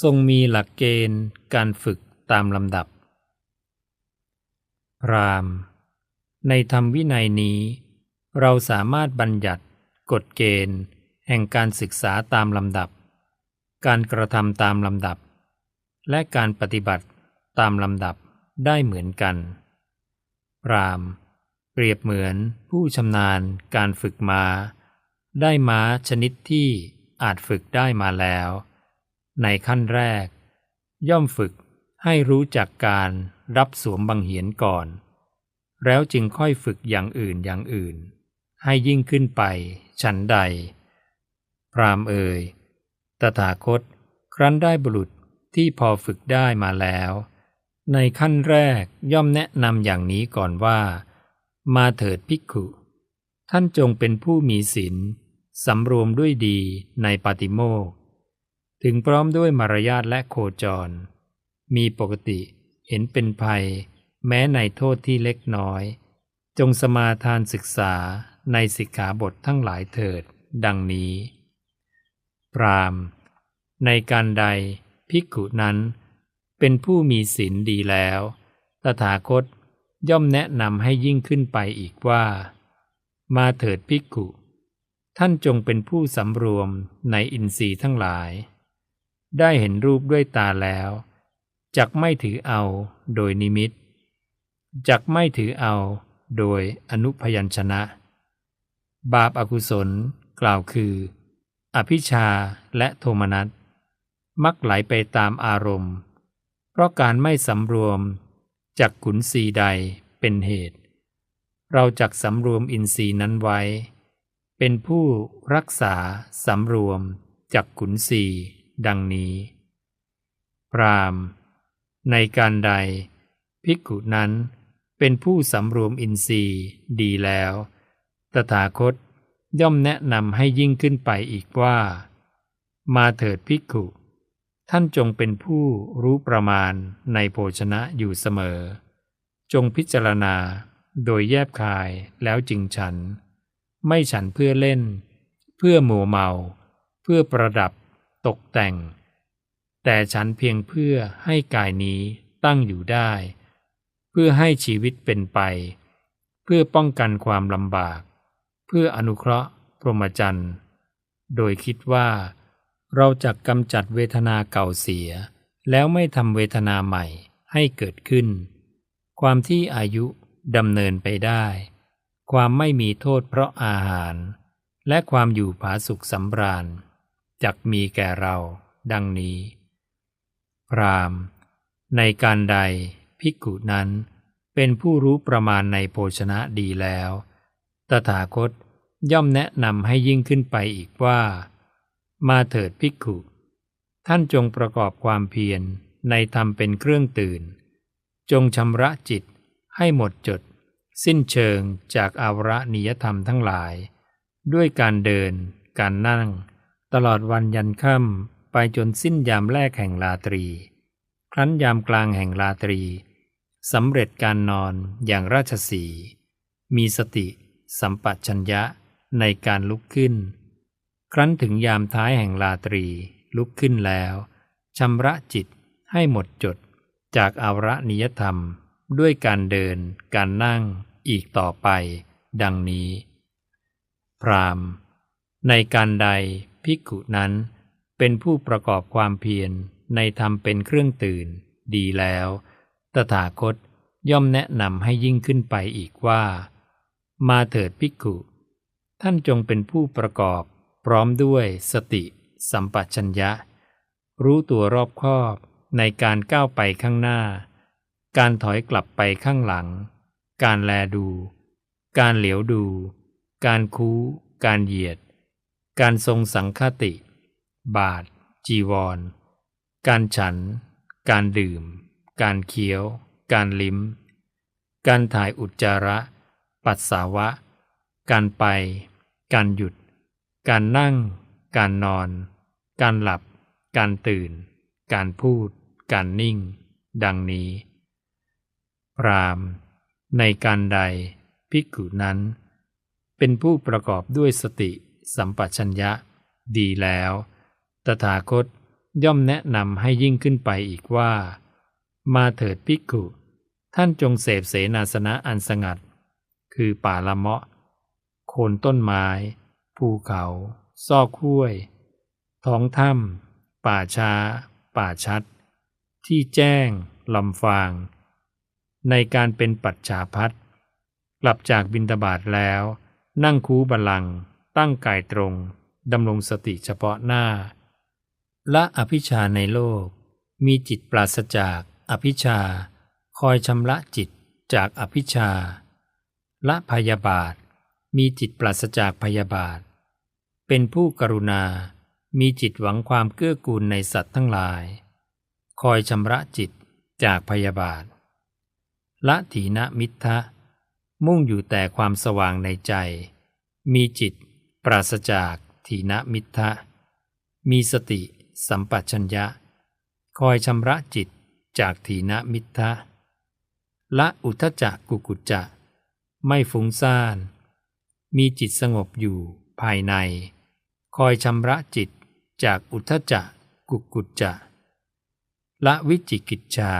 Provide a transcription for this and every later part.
ทรงมีหลักเกณฑ์การฝึกตามลำดับพราม ในธรรมวินัยนี้ เราสามารถบัญญัติกฎเกณฑ์ แห่งการศึกษาตามลำดับ การกระทำตามลำดับ และการปฏิบัติตามลำดับได้เหมือนกันพราม เปรียบเหมือนผู้ชำนาญการฝึกมา้า ได้ม้าชนิดที่อาจฝึกได้มาแล้ว ในขั้นแรก ย่อมฝึกให้รู้จักการรับสวมบังเหียนก่อน แล้วจึงค่อยฝึกอย่างอื่นอย่างอื่น ให้ยิ่งขึ้นไปฉันใด พรามเอ่ยตถาคต ครั้นได้บุรุษที่พอฝึกได้มาแล้ว ในขั้นแรกย่อมแนะนำอย่างนี้ก่อนว่า มาเถิดภิกขุ ท่านจงเป็นผู้มีศีลสำรวมด้วยดีในปาติโมก ถึงพร้อมด้วยมารยาทและโคจร มีปกติเห็นเป็นภัย แม้ในโทษที่เล็กน้อย จงสมาทานศึกษาในสิกขาบททั้งหลายเถิด ดังนี้ พรามในการใดภิกขุนั้น เป็นผู้มีศีลดีแล้ว ตถาคตย่อมแนะนำให้ยิ่งขึ้นไปอีกว่า มาเถิดภิกขุ ท่านจงเป็นผู้สำรวมในอินทรีย์ทั้งหลาย ได้เห็นรูปด้วยตาแล้วจักไม่ถือเอาโดยนิมิตจักไม่ถือเอาโดยอนุพยัญชนะ บาปอากุศลกล่าวคือ อภิชาและโทมนัสมักไหลไปตามอารมณ์ เพราะการไม่สำรวมจากขุนศีใดเป็นเหตุ เราจักสำรวมอินทรีย์นั้นไว้ เป็นผู้รักษาสำรวมจากขุนศี ดังนี้ พรามในการใด ภิกขุนั้นเป็นผู้สำรวมอินทรีย์ดีแล้ว ตถาคตย่อมแนะนำให้ยิ่งขึ้นไปอีกว่า มาเถิดภิกขุ ท่านจงเป็นผู้รู้ประมาณในโภชนะอยู่เสมอ จงพิจารณาโดยแยบคายแล้วจึงฉัน ไม่ฉันเพื่อเล่น เพื่อหมัวเมา เพื่อประดับ ตกแต่ง แต่ฉันเพียงเพื่อให้กายนี้ตั้งอยู่ได้ เพื่อให้ชีวิตเป็นไป เพื่อป้องกันความลำบาก เพื่ออนุเคราะห์พรหมจรรย์โดยคิดว่า เราจะกำจัดเวทนาเก่าเสีย แล้วไม่ทำเวทนาใหม่ให้เกิดขึ้น ความที่อายุดำเนินไปได้ ความไม่มีโทษเพราะอาหาร และความอยู่ผาสุขสำราญ จักมีแก่เราดังนี้ พรามในการใดภิกขุนั้นเป็นผู้รู้ประมาณในโภชนะดีแล้ว ตถาคตย่อมแนะนำให้ยิ่งขึ้นไปอีกว่า มาเถิดภิกขุ ท่านจงประกอบความเพียรในธรรมเป็นเครื่องตื่น จงชำระจิตให้หมดจด สิ้นเชิงจากอาวรณียธรรมทั้งหลาย ด้วยการเดิน การนั่ง ตลอดวันยันค่ำไปจนสิ้นยามแรกแห่งราตรี ครั้นยามกลางแห่งราตรีสำเร็จการนอนอย่างราชสี มีสติสัมปชัญญะในการลุกขึ้น ครั้นถึงยามท้ายแห่งราตรีลุกขึ้นแล้วชำระจิตให้หมดจดจากอาวรนิยธรรมด้วยการเดินการนั่งอีกต่อไป ดังนี้ พรามในการใด ภิกขุนั้น เป็นผู้ประกอบความเพียรในธรรมเป็นเครื่องตื่น ดีแล้ว ตถาคตย่อมแนะนำให้ยิ่งขึ้นไปอีกว่า มาเถิดภิกขุ ท่านจงเป็นผู้ประกอบพร้อมด้วยสติ สัมปชัญญะ รู้ตัวรอบคอบในการก้าวไปข้างหน้า การถอยกลับไปข้างหลัง การแลดู การเหลียวดู การคู้ การเหยียด การทรงสังคติ บาท จีวร การฉัน การดื่ม การเคี้ยว การลิ้ม การถ่ายอุจจาระ ปัสสาวะ การไป การหยุด การนั่ง การนอน การหลับ การตื่น การพูด การนิ่ง ดังนี้ พรามในการใดภิกขุนั้น เป็นผู้ประกอบด้วยสติ สัมปชัญญะ ดีแล้ว ตถาคตย่อมแนะนำให้ยิ่งขึ้นไปอีกว่า มาเถิดภิกขุ ท่านจงเสพเสนาสนะอันสงัด คือป่าละเมาะ โคนต้นไม้ ภูเขา ซอกห้วย ท้องถ้ำป่าช้า ป่าชัด ที่แจ้งลำฟาง ในการเป็นปัจฉาพัดกลับจากบินตบาทแล้ว นั่งคูบัลลัง ตั้งกายตรงดำรงสติเฉพาะหน้า ละอภิชาในโลก มีจิตปราศจากอภิชา คอยชำระจิตจากอภิชา ละพยาบาท มีจิตปราศจากพยาบาท เป็นผู้กรุณา มีจิตหวังความเกื้อกูลในสัตว์ทั้งหลาย คอยชำระจิตจากพยาบาท ละถีนมิทธะ มุ่งอยู่แต่ความสว่างในใจ มีจิต ปราศจากถีนมิทะมีสติสัมปชัญญะ คอยชำระจิตจากถีนมิทะละอุทจจะกุกุจจะ ไม่ฟุ้งซ่าน มีจิตสงบอยู่ภายใน คอยชำระจิตจากอุทจจะกุกุจจะละวิจิกิจชา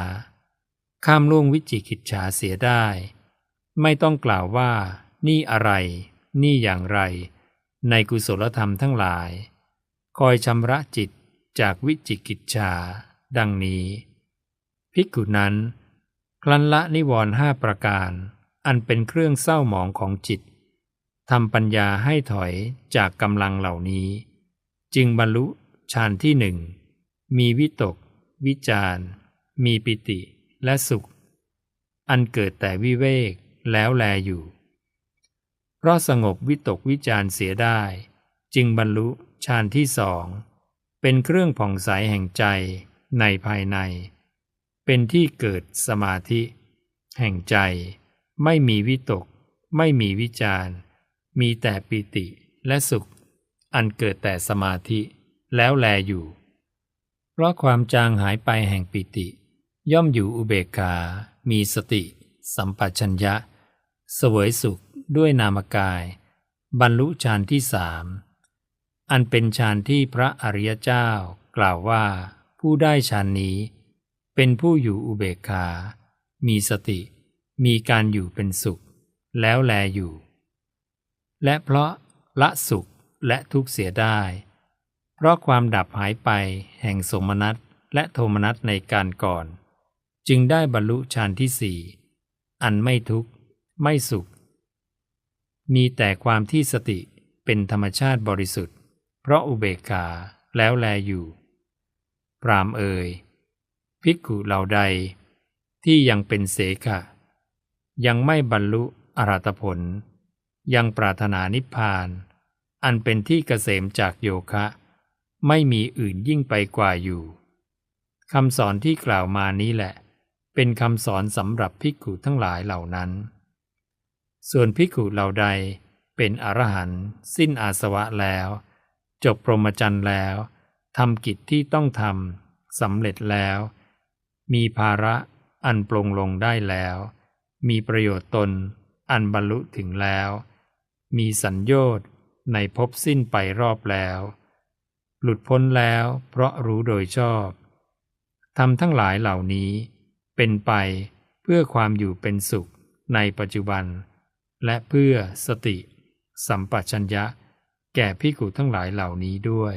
ข้ามล่วงวิจิกิจชาเสียได้ ไม่ต้องกล่าวว่า นี่อะไร นี่อย่างไร ในกุศลธรรมทั้งหลาย คอยชำระจิตจากวิจิกิจชา ดังนี้ ภิกขุนั้น คลันละนิวรณ์ห้าประการ อันเป็นเครื่องเศร้าหมองของจิตทำปัญญาให้ถอยจากกำลังเหล่านี้ จึงบรรลุฌานที่หนึ่ง มีวิตก วิจารมีปิติและสุข อันเกิดแต่วิเวกแล้วแลอยู่ เพราะสงบวิตกวิจารเสียได้ จึงบรรลุฌานที่สอง เป็นเครื่องผ่องใสแห่งใจในภายใน เป็นที่เกิดสมาธิ แห่งใจ ไม่มีวิตก ไม่มีวิจารมีแต่ปิติและสุข อันเกิดแต่สมาธิแล้วแลอยู่ เพราะความจางหายไปแห่งปิติ ย่อมอยู่อุเบกขา มีสติ สัมปชัญญะ เสวยสุข ด้วยนามกาย บรรลุฌานที่สามอันเป็นฌานที่พระอริยเจ้ากล่าวว่า ผู้ได้ฌานนี้ เป็นผู้อยู่อุเบกขา มีสติ มีการอยู่เป็นสุข แล้วแลอยู่ และเพราะละสุขและทุกข์เสียได้ เพราะความดับหายไปแห่งสมนัตและโทมนัตในการก่อน จึงได้บรรลุฌานที่สี่อันไม่ทุกข์ ไม่สุข มีแต่ความที่สติเป็นธรรมชาติบริสุทธิ์ เพราะอุเบกขาแล้วแลอยู่ ปรามเอ่ยภิกขุเหล่าใด ที่ยังเป็นเสขะ ยังไม่บรรลุอรหัตผล ยังปรารถนานิพพาน อันเป็นที่เกษมจากโยคะ ไม่มีอื่นยิ่งไปกว่าอยู่คำสอนที่กล่าวมานี้แหละ เป็นคำสอนสำหรับภิกขุทั้งหลายเหล่านั้น ส่วนภิกขุเหล่าใดเป็นอรหันต์สิ้นอาสวะแล้ว จบพรหมจรรย์แล้วทำกิจที่ต้องทำสำเร็จแล้ว มีภาระอันปลงลงได้แล้ว มีประโยชน์ตนอันบรรลุถึงแล้ว มีสัญญชน์ในภพสิ้นไปรอบแล้ว หลุดพ้นแล้วเพราะรู้โดยชอบทำทั้งหลายเหล่านี้เป็นไปเพื่อความอยู่เป็นสุขในปัจจุบัน และเพื่อสติ สัมปชัญญะ แก่พิกุทั้งหลายเหล่านี้ด้วย